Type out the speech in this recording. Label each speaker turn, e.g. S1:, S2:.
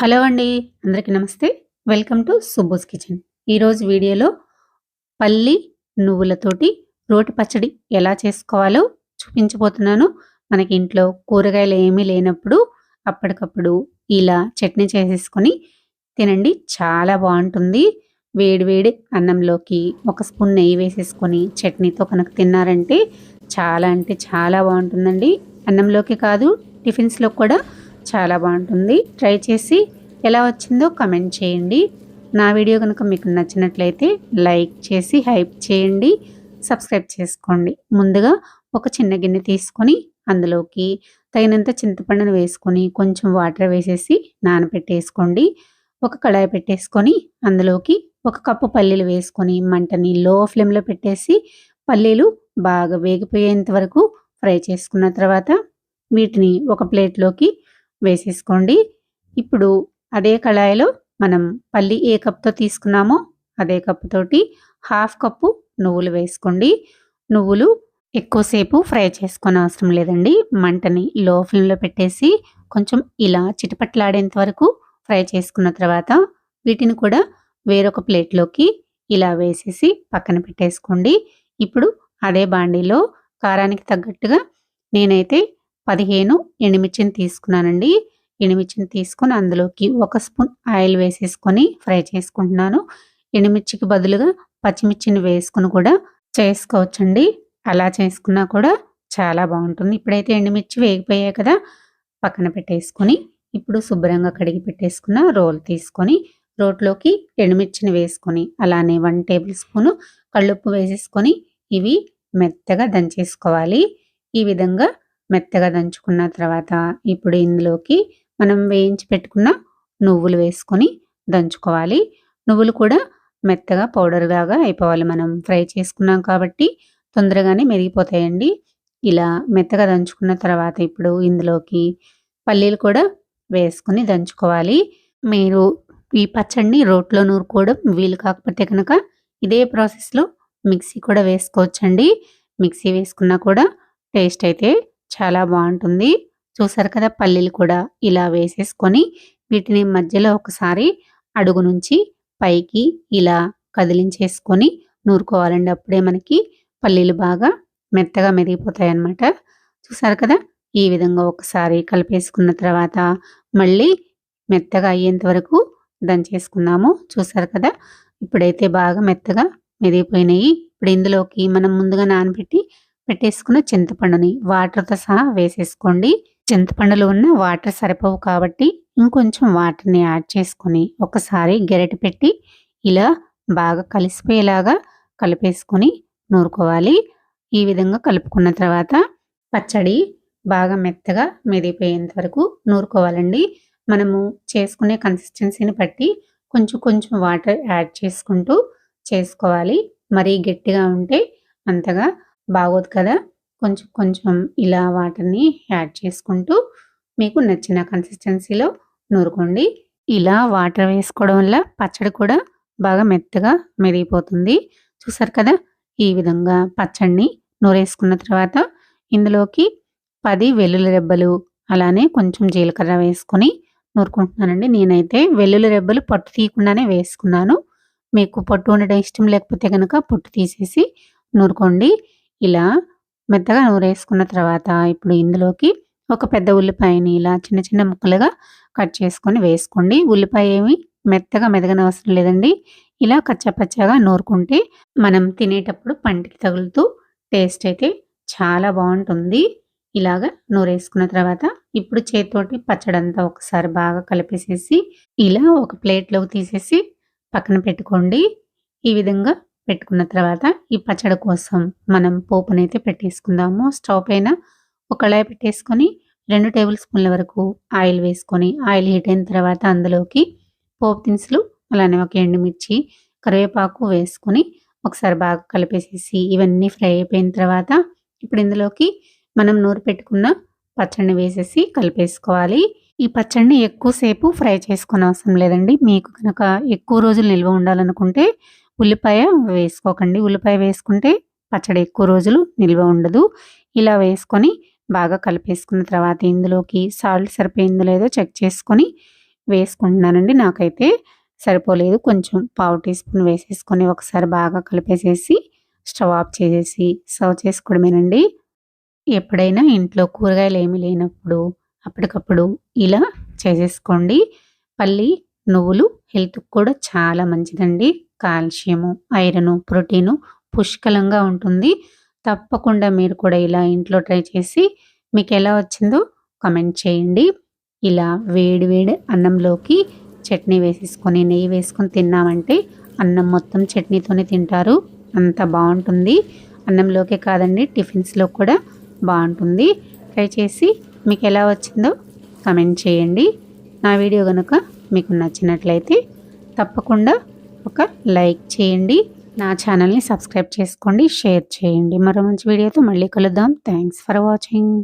S1: Hello అండి అందరికీ నమస్తే. Welcome to Subbo's kitchen. ఈరోజు వీడియోలో పల్లి నువ్వులతోటి రోటి పచ్చడి ఎలా చేసుకోవాలో చూపించబోతున్నాను. మనకి ఇంట్లో కూరగాయలు ఏమీ లేనప్పుడు అప్పటికప్పుడు ఇలా చట్నీ చేసేసుకొని తినండి చాలా బాగుంటుంది. వేడివేడి అన్నంలోకి ఒక స్పూన్ నెయ్యి వేసేసుకొని చట్నీతో కనుక తిన్నారంటే చాలా అంటే చాలా బాగుంటుందండి. అన్నంలోకి కాదు టిఫిన్స్లో కూడా చాలా బాగుంటుంది. ట్రై చేసి ఎలా వచ్చిందో కమెంట్ చేయండి. నా వీడియో కనుక మీకు నచ్చినట్లయితే లైక్ చేసి హైప్ చేయండి సబ్స్క్రైబ్ చేసుకోండి. ముందుగా ఒక చిన్న గిన్నె తీసుకొని అందులోకి తగినంత చింతపండును వేసుకొని కొంచెం వాటర్ వేసేసి నానబెట్టేసుకోండి ఒక కడాయి పెట్టేసుకొని అందులోకి ఒక కప్పు పల్లీలు వేసుకొని మంటని లో ఫ్లేమ్లో పెట్టేసి పల్లీలు బాగా వేగిపోయేంత వరకు ఫ్రై చేసుకున్న తర్వాత వీటిని ఒక ప్లేట్లోకి వేసేసుకోండి. ఇప్పుడు అదే కళాయిలో మనం పల్లి ఏ కప్తో తీసుకున్నామో అదే కప్పుతోటి హాఫ్ కప్పు నువ్వులు వేసుకోండి. నువ్వులు ఎక్కువసేపు ఫ్రై చేసుకొని అవసరం లేదండి. మంటని లో ఫ్లేమ్లో పెట్టేసి కొంచెం ఇలా చిటపట్లాడేంత వరకు ఫ్రై చేసుకున్న తర్వాత వీటిని కూడా వేరొక ప్లేట్లోకి ఇలా వేసేసి పక్కన పెట్టేసుకోండి. ఇప్పుడు అదే బాండీలో కారానికి తగ్గట్టుగా నేనైతే పదిహేను ఎండుమిర్చిని తీసుకున్నానండి. ఎండుమిర్చిని తీసుకొని అందులోకి ఒక స్పూన్ ఆయిల్ వేసేసుకొని ఫ్రై చేసుకుంటున్నాను. ఎండుమిర్చికి బదులుగా పచ్చిమిర్చిని వేసుకుని కూడా చేసుకోవచ్చండి. అలా చేసుకున్నా కూడా చాలా బాగుంటుంది. ఇప్పుడైతే ఎండుమిర్చి వేగిపోయాయి కదా పక్కన పెట్టేసుకొని ఇప్పుడు శుభ్రంగా కడిగి పెట్టేసుకున్న రోల్ తీసుకొని రోట్లోకి ఎండుమిర్చిని వేసుకొని అలానే వన్ టేబుల్ స్పూను కళ్ళుప్పు వేసేసుకొని ఇవి మెత్తగా దంచేసుకోవాలి. ఈ విధంగా మెత్తగా దంచుకున్న తర్వాత ఇప్పుడు ఇందులోకి మనం వేయించి పెట్టుకున్న నువ్వులు వేసుకొని దంచుకోవాలి. నువ్వులు కూడా మెత్తగా పౌడర్ లాగా అయిపోవాలి. మనం ఫ్రై చేసుకున్నాం కాబట్టి తొందరగానే మెరిగిపోతాయండి. ఇలా మెత్తగా దంచుకున్న తర్వాత ఇప్పుడు ఇందులోకి పల్లీలు కూడా వేసుకొని దంచుకోవాలి. మీరు ఈ పచ్చడిని రోట్లో నూరుకోవడం వీలు కాకపోతే కనుక ఇదే ప్రాసెస్లో మిక్సీ కూడా వేసుకోవచ్చండి. మిక్సీ వేసుకున్నా కూడా టేస్ట్ అయితే చాలా బాగుంటుంది. చూసారు కదా పల్లీలు కూడా ఇలా వేసేసుకొని వీటిని మధ్యలో ఒకసారి అడుగు నుంచి పైకి ఇలా కదిలించేసుకొని నూరుకోవాలండి. అప్పుడే మనకి పల్లీలు బాగా మెత్తగా మెరిగిపోతాయి అన్నమాట చూసారు కదా ఈ విధంగా ఒకసారి కలిపేసుకున్న తర్వాత మళ్ళీ మెత్తగా అయ్యేంత వరకు దంచేసుకున్నాము చూసారు కదా ఇప్పుడైతే బాగా మెత్తగా మెదిగిపోయినాయి. ఇప్పుడు ఇందులోకి మనం ముందుగా నానబెట్టి పెట్టేసుకున్న చింతపండుని వాటర్తో సహా వేసేసుకోండి. చింతపండులో ఉన్న వాటర్ సరిపోవు కాబట్టి ఇంకొంచెం వాటర్ని యాడ్ చేసుకొని ఒకసారి గెరటి పెట్టి ఇలా బాగా కలిసిపోయేలాగా కలిపేసుకొని నూరుకోవాలి. ఈ విధంగా కలుపుకున్న తర్వాత పచ్చడి బాగా మెత్తగా మెదిగిపోయేంత వరకు నూరుకోవాలండి. మనము చేసుకునే కన్సిస్టెన్సీని బట్టి కొంచెం కొంచెం వాటర్ యాడ్ చేసుకుంటూ చేసుకోవాలి. మరీ గట్టిగా ఉంటే అంతగా బాగోదు కదా? కొంచెం కొంచెం ఇలా వాటర్ని యాడ్ చేసుకుంటూ మీకు నచ్చిన కన్సిస్టెన్సీలో నూరుకోండి. ఇలా వాటర్ వేసుకోవడం వల్ల పచ్చడి కూడా బాగా మెత్తగా మెరిగిపోతుంది. చూసారు కదా? ఈ విధంగా పచ్చడిని నూరేసుకున్న తర్వాత ఇందులోకి పది వెల్లుల్లి రెబ్బలు అలానే కొంచెం జీలకర్ర వేసుకొని నూరుకుంటున్నానండి. నేనైతే వెల్లుల్లి రెబ్బలు పొట్టు తీయకుండానే వేసుకున్నాను. మీకు పొట్టు ఉండడం ఇష్టం లేకపోతే కనుక పొట్టు తీసేసి నూరుకోండి. ఇలా మెత్తగా నూరేసుకున్న తర్వాత ఇప్పుడు ఇందులోకి ఒక పెద్ద ఉల్లిపాయని ఇలా చిన్న చిన్న ముక్కలుగా కట్ చేసుకొని వేసుకోండి. ఉల్లిపాయ ఏమి మెత్తగా మెదగన అవసరం లేదండి. ఇలా కచ్చపచ్చగా నూరుకుంటే మనం తినేటప్పుడు పంటికి తగులుతూ టేస్ట్ అయితే చాలా బాగుంటుంది. ఇలాగా నూరేసుకున్న తర్వాత ఇప్పుడు చేతితోటి పచ్చడంతా ఒకసారి బాగా కలిపేసేసి ఇలా ఒక ప్లేట్లోకి తీసేసి పక్కన పెట్టుకోండి. ఈ విధంగా పెట్టుకున్న తర్వాత ఈ పచ్చడి కోసం మనం పోపునైతే పెట్టేసుకుందాము. స్టవ్ పైన ఒక పెట్టేసుకొని రెండు టేబుల్ స్పూన్ల వరకు ఆయిల్ వేసుకొని ఆయిల్ హీట్ అయిన తర్వాత అందులోకి పోపు దినుసులు అలానే ఒక ఎండుమిర్చి కరివేపాకు వేసుకొని ఒకసారి బాగా కలిపేసేసి ఇవన్నీ ఫ్రై అయిపోయిన తర్వాత ఇప్పుడు ఇందులోకి మనం నూరు పెట్టుకున్న పచ్చడిని వేసేసి కలిపేసుకోవాలి. ఈ పచ్చడిని ఎక్కువసేపు ఫ్రై చేసుకునే అవసరం లేదండి. మీకు కనుక ఎక్కువ రోజులు నిల్వ ఉండాలనుకుంటే ఉల్లిపాయ వేసుకోకండి. ఉల్లిపాయ వేసుకుంటే పచ్చడి ఎక్కువ రోజులు నిల్వ ఉండదు. ఇలా వేసుకొని బాగా కలిపేసుకున్న తర్వాత ఇందులోకి సాల్ట్ సరిపోయిందో లేదో చెక్ చేసుకొని వేసుకుంటున్నానండి. నాకైతే సరిపోలేదు. కొంచెం పావు టీ స్పూన్ వేసేసుకొని ఒకసారి బాగా కలిపేసేసి స్టవ్ ఆఫ్ చేసేసి సర్వ్ చేసుకోవడమేనండి. ఎప్పుడైనా ఇంట్లో కూరగాయలు ఏమీ లేనప్పుడు అప్పటికప్పుడు ఇలా చేసేసుకోండి. పల్లి నువ్వులు హెల్త్కి కూడా చాలా మంచిదండి. కాల్షియము ఐరను ప్రోటీను పుష్కలంగా ఉంటుంది. తప్పకుండా మీరు కూడా ఇలా ఇంట్లో ట్రై చేసి మీకు ఎలా వచ్చిందో కమెంట్ చేయండి. ఇలా వేడి వేడి అన్నంలోకి చట్నీ వేసేసుకొని నెయ్యి వేసుకొని తిన్నామంటే అన్నం మొత్తం చట్నీతోనే తింటారు. అంత బాగుంటుంది. అన్నంలోకే కాదండి టిఫిన్స్లో కూడా బాగుంటుంది. ట్రై చేసి మీకు ఎలా వచ్చిందో కమెంట్ చేయండి. నా వీడియో కనుక మీకు నచ్చినట్లయితే తప్పకుండా ఒక లైక్ చేయండి. నా ఛానల్ని సబ్స్క్రైబ్ చేసుకోండి షేర్ చేయండి. మరో మంచి వీడియోతో మళ్ళీ కలుద్దాం. Thanks for watching.